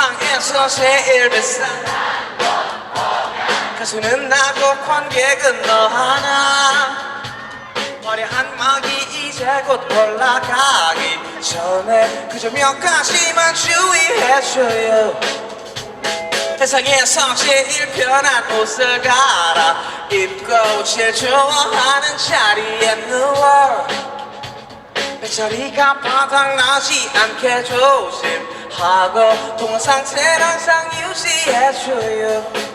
세상에서 제일 비싼 가수는 나고 관객은 너 하나. 화려한 막이 이제 곧 올라가기 전에 그저 몇 가지만 주의해줘요. 세상에서 제일 편한 옷을 갈아 입고 제일 좋아하는 자리에 누워. 배자리가 바닥나지 않게 조심 동안 상태를 항상 유지해줘요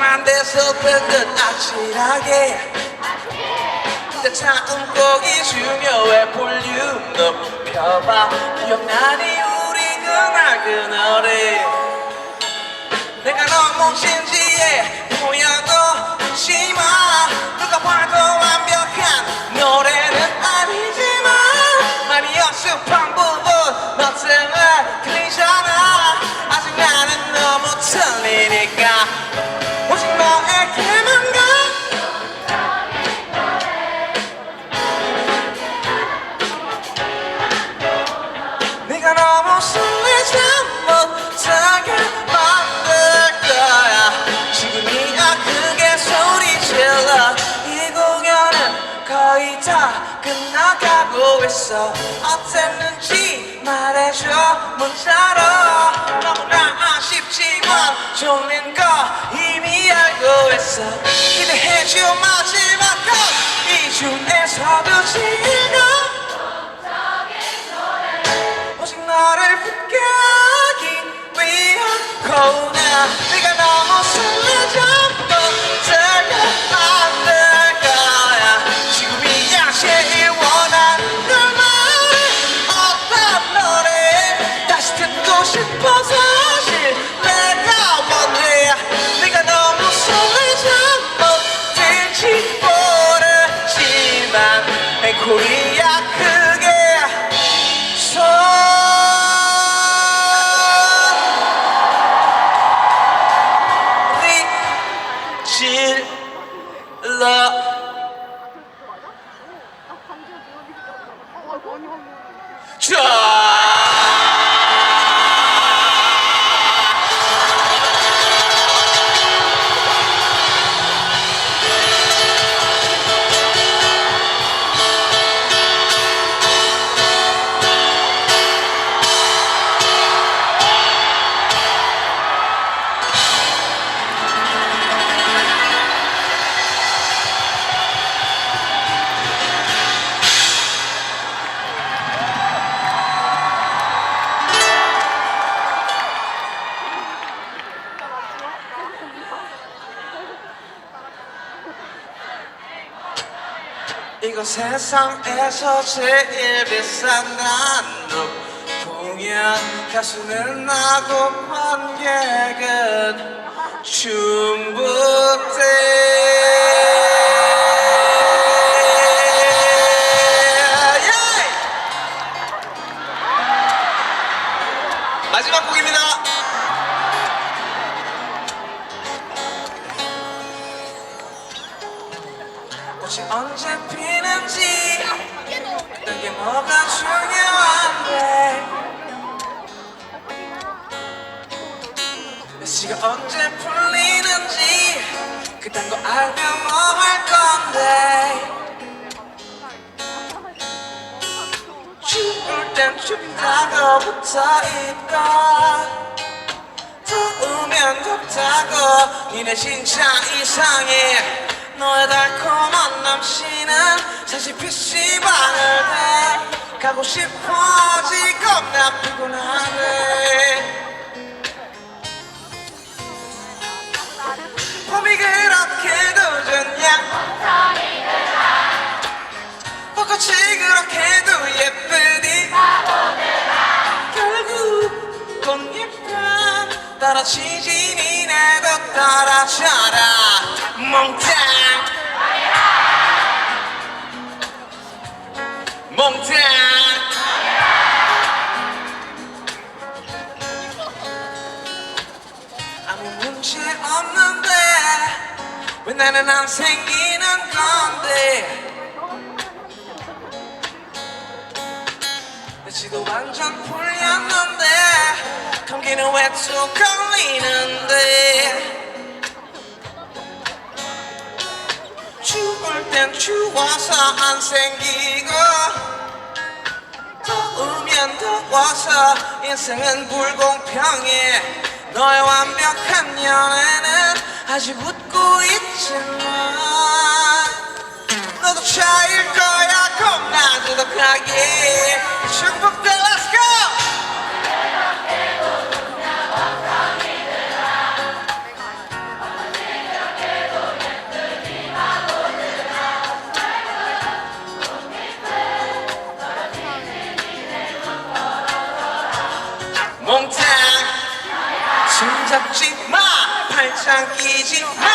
알아 달콤한 데서 밴듯 아찔하게. 근데 차음 곡이 중요해 볼륨 높여봐. 기억나니 우리 그날 그날에 내가 너무 진지해 보여도 웃지마 누가 봐도 완벽한 끝나가고 있어. 어땠는지 말해줘. 문자로. 너무나 아쉽지만 졸린 거 이미 알고 있어. 기대해줘. 마지막 곡이 중에서도 즐거 이거 세상에서 제일 비싼 난독 공연 가수는 나고 관객은 예! 마지막 곡입니다 꽃이 언제 피는지. 그게 뭐가 중요한데. 몇 시가 언제 풀리는지. 그딴 거 알면 뭐 할 건데. 추울 땐 춥다고 붙어있고 더우면 덥다고 니네 진짜 이상해 너의 달콤한 남씨는 사실 PC방을 돼 가고 싶어지고 나 피곤하네 꽃잎은 떨어지지 니네도 떨어져라. 몽땅 몽땅 아무 문제 없는데 왜 나는 안 생기는 건데? 날씨도 완전 풀렸는데 감기는 왜또 걸리는데 추울 땐 추워서 안 생기고 더우면 더워서 인생은 불공평해. 너의 완벽한 연애는 아직 웃고 있지만 너도 차일 거야 겁나 두둑하게. 축복들 팔짱 끼지 마.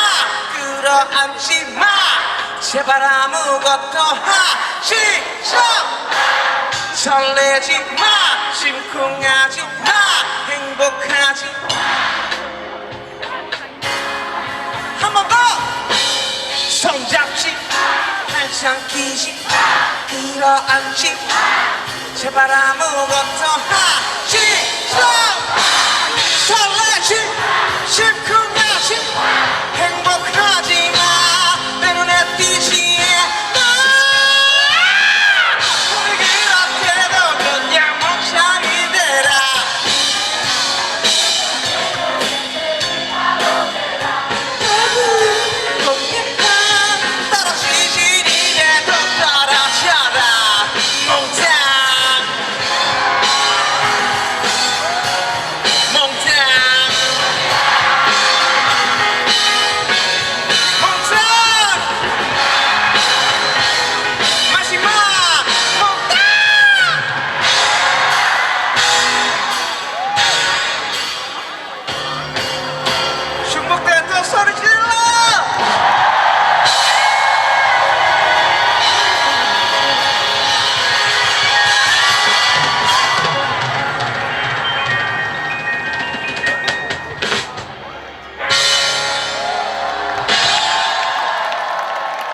끌어안지 마. 제발 아무것도 하지 마 설레지 마. 심쿵하지 마. 행복하지 한번 더. 손 잡지 팔짱 끼지 끌어안지 제발 아무것도 하지 마 설레지 심쿵하지 행복하지